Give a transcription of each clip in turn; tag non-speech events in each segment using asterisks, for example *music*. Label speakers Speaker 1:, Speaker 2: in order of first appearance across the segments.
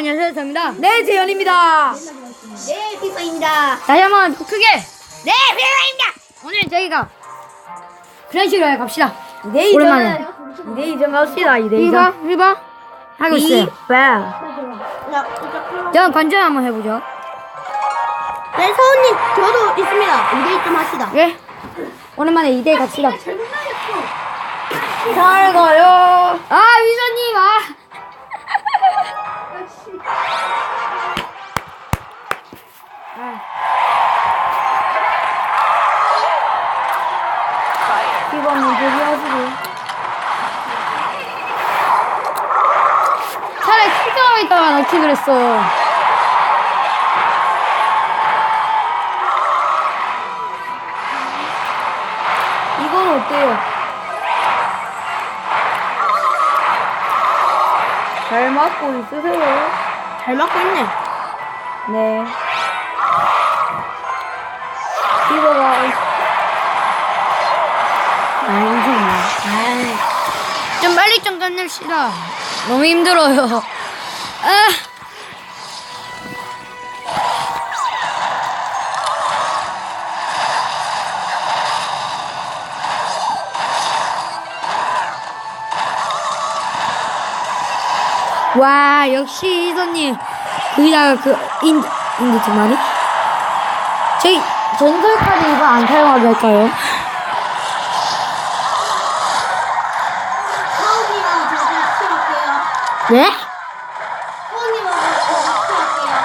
Speaker 1: 안녕하세요, 저입니다. 네, 재현입니다.
Speaker 2: 네, 피서입니다.
Speaker 1: 다시 한번 크게.
Speaker 2: 네, 피서입니다.
Speaker 1: 오늘 저희가 식으로 갑시다.
Speaker 2: 네,
Speaker 1: 오랜만에.
Speaker 2: 네, 이제 갑시다. 이
Speaker 1: 이봐, 이봐. 하고 있어요.
Speaker 2: 네,
Speaker 1: 저는 관전 한번 해보죠.
Speaker 2: 서훈님, 저도 있습니다. 이대 좀 합시다.
Speaker 1: 예. 오랜만에 2대 갑시다.
Speaker 2: 잘 가요.
Speaker 1: 아, 위선님, 아. 있다가 나 킥을 했어.
Speaker 2: 이건 어때요? 잘 맞고 있으세요? 잘 맞고 있네. 네. 이거가
Speaker 1: 좀 빨리 좀 끝냅시다. 너무 힘들어요. 아. 와 역시 이선님 거기다가 그 인드 인드 두 마리 저희 전설까지 이거 안 사용하게 할까요? 네?
Speaker 2: 서훈님하고 저도 치울게요.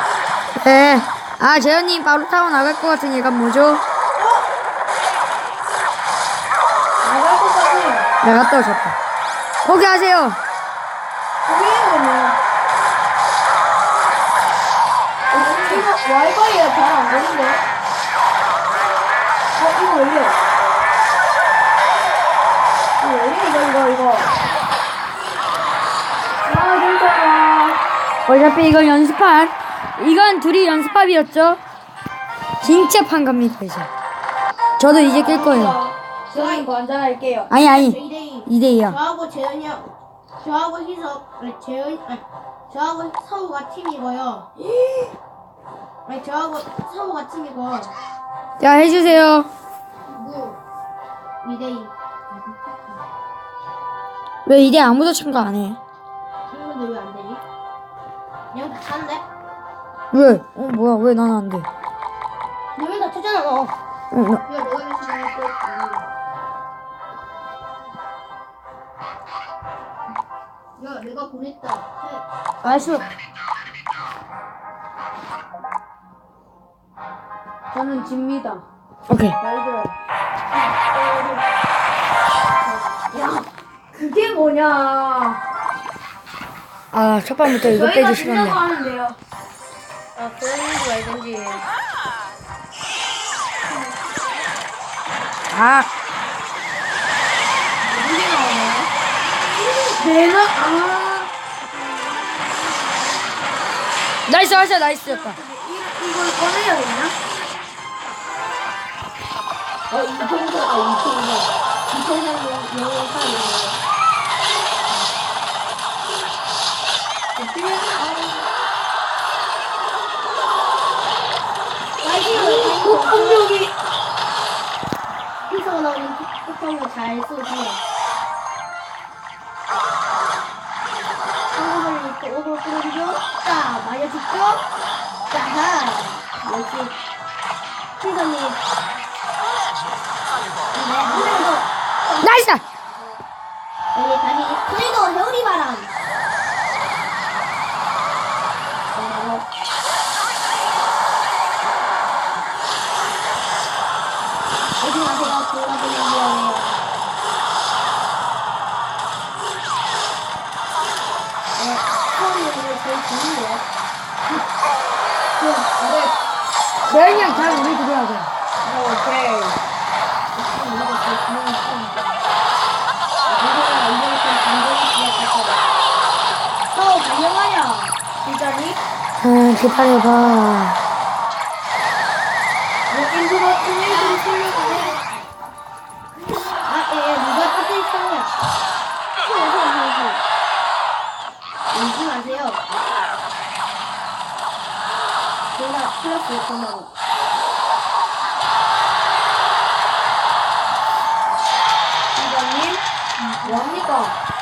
Speaker 1: 네. 아, 재현님 바로 타고 나갈 것 같은 얘가 뭐죠?
Speaker 2: 나갈 것 같아요.
Speaker 1: 네, 갔다 오셨다. 포기하세요.
Speaker 2: 거기에는 이거 와이파이가 잘안 되는데? 어, 이거 왜 이래? 이거 왜 이래, 이거, 이거, 이거. 아, 진짜.
Speaker 1: 어차피 이건 연습한, 이건 둘이 연습합이었죠? 진짜 판갑니다, 이제. 저도 이제 낄 거예요.
Speaker 2: 저는 관전할게요.
Speaker 1: 아니, 아니.
Speaker 2: 2대2.
Speaker 1: 2대2야.
Speaker 2: 저하고 재현이 형, 저하고 희석, 아니, 재현, 아니, 저하고 서우가 팀이고요. *gasps* 아니, 저하고 서우가 팀이고,
Speaker 1: 자, 해주세요.
Speaker 2: 무, 2대2.
Speaker 1: 왜 2대 아무도 참가 안 해?
Speaker 2: 왜?
Speaker 1: 어, 뭐야, 왜 나는 안 돼?
Speaker 2: 너왜다 쳤잖아, 너. 너가 거야. 야, 내가 보냈다. 해.
Speaker 1: 알았어.
Speaker 2: 저는 집니다.
Speaker 1: 오케이.
Speaker 2: 말 들어. 야, 그게 뭐냐.
Speaker 1: 아, 첫 번부터 이거
Speaker 2: 저희가
Speaker 1: 빼기
Speaker 2: 준다고
Speaker 1: 싫었네.
Speaker 2: 하는데요. 아, 그런지 말든지.
Speaker 1: 아,
Speaker 2: 누게 나오네. 내가, 아.
Speaker 1: 나이스, 나이스, 나이스였다.
Speaker 2: 이, 이걸 꺼내야 되나? 어, 이통사, 아, 이통사. 이통사 영어 사이 폭풍력이 희석 나오는 폭풍력 잘 쏘세요. 한국을 이렇게 오버 끌어주죠? 자, 맞아주죠? 자하! 역시 희석님. 네, 그리고
Speaker 1: 나이스!
Speaker 2: 조심하세요. 돌아보는 위험해요. 네, 처음에 이거 제일 좋은데요. 네,
Speaker 1: 잘 우리 돼.
Speaker 2: 오케이. 제일 좋 플러스 전화로. 이장님, 뭐합니까?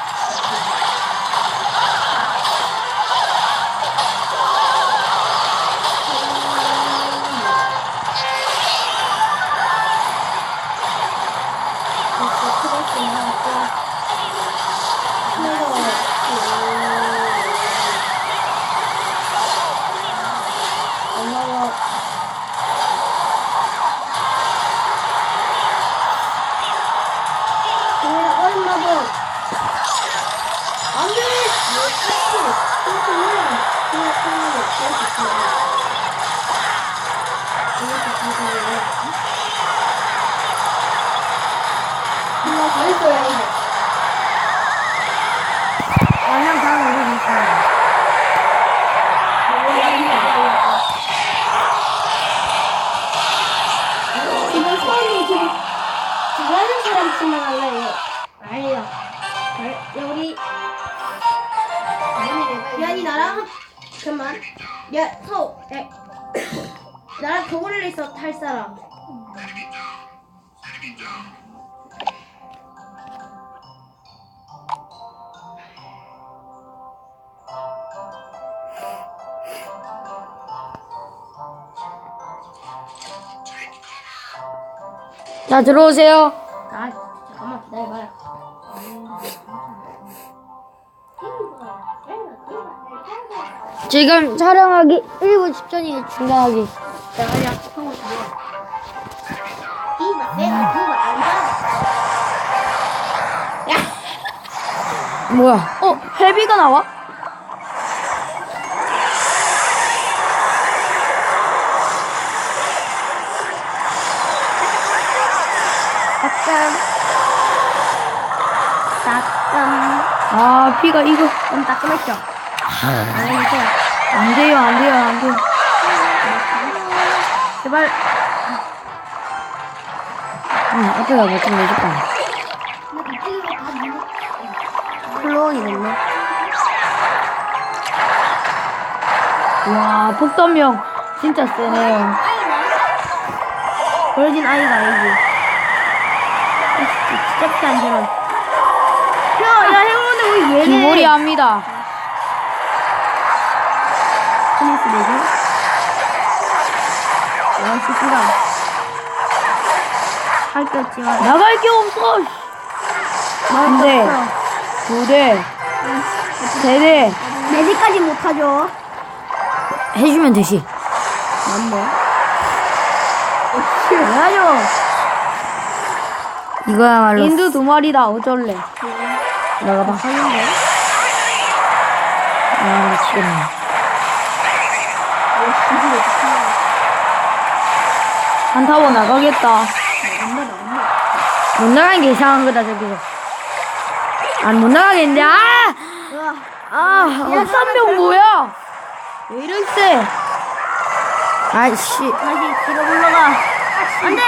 Speaker 2: 안돼 사람.
Speaker 1: 자, 들어오세요.
Speaker 2: 아, 잠깐만 기다려봐요.
Speaker 1: 지금 촬영하기 1분 10전이 중단하기.
Speaker 2: 야, 야,
Speaker 1: 뭐야? 어, 헬비가 나와?
Speaker 2: 따끔. 따끔.
Speaker 1: 아, 피가 이거.
Speaker 2: 너무 따끔했죠? 안 해주세요.
Speaker 1: 안 돼요, 안 돼요, 안 돼요.
Speaker 2: 제발.
Speaker 1: 응, 앞에가 뭐좀 내줄까?
Speaker 2: 클로이겠네.
Speaker 1: 와, 폭탄명 진짜 세네요.
Speaker 2: 그러진 아이가 아니지. 진짜 안 들어. 야, 야, 해보는데 우리 얘네.
Speaker 1: 기몰이 합니다.
Speaker 2: 스미스 내기. 와, 시시가. 할게 없지만.
Speaker 1: 나갈 게 없어. 한 대, 두 대, 세 대.
Speaker 2: 내지까지 못하죠.
Speaker 1: 해주면 되지.
Speaker 2: 맞네. 왜하죠?
Speaker 1: 이거야말로. 인두 두 마리다. 어쩔래. 나가봐.
Speaker 2: 하는데?
Speaker 1: 아, 미치겠네. 한타워 나가겠다. 못 나가는 게 이상한 거다, 저기서. 아니, 못 나가겠는데, 아! 아, 옥산병 뭐야? 왜 이렇게 세? 아이씨,
Speaker 2: 다시 뒤로 물러가. 안 돼!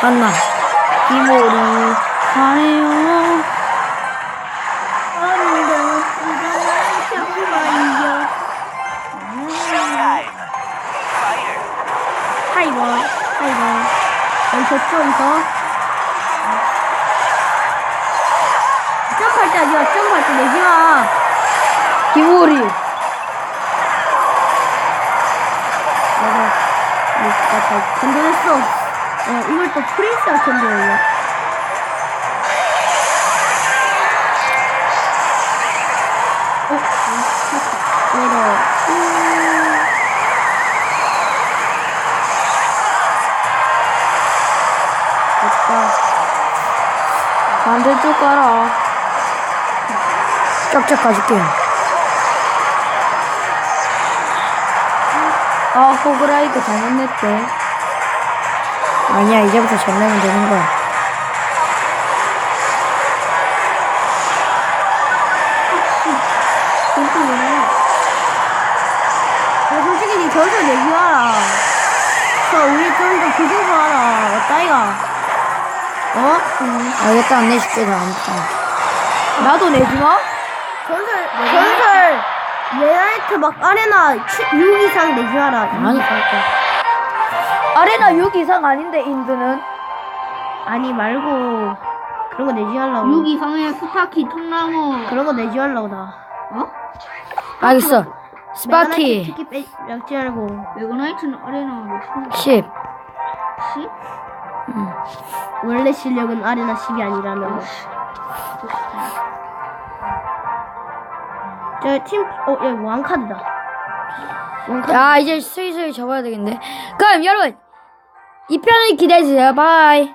Speaker 1: 갔나? 기모리, 가네요.
Speaker 2: 안. 타이거, 타이거. 여기 저쪽에서. 어, 이걸 또 프린스가 건드려요. 어, 내려.
Speaker 1: 됐다. 반대쪽 가라. 쫙쫙 가줄게요. 아, 호그라이크 잘못 냈대. 아니야, 이제부터 잘 내면 되는
Speaker 2: 거야. 야, 솔직히 니 전설 내기 와라. 저 우리 좀더 구조도 하라. 어따이가? 어?
Speaker 1: 알겠다, 안 내줄게, 나 아무튼.
Speaker 2: 나도 내지 마? 전설, 전설, 레나이트 막 아레나 6 이상 내주하라.
Speaker 1: 아니. 아레나 6 이상 아닌데 인드는
Speaker 2: 아니 말고 그런 거 내주하려고.
Speaker 3: 6 이상의 스타키 통나무.
Speaker 2: 그런 거 내주하려고 나.
Speaker 3: 어?
Speaker 1: 알겠어 스파키
Speaker 2: 특히 빼 약지 말고.
Speaker 3: 메가나이트는 아레나
Speaker 1: 몇10
Speaker 3: 시?
Speaker 2: 원래 실력은 아레나 10이 아니라는 거. 저 팀 어, 여기 왕카드다. 왕카드.
Speaker 1: 아 이제 슬슬 접어야 되겠는데 그럼 여러분 2편을 기대해주세요 바이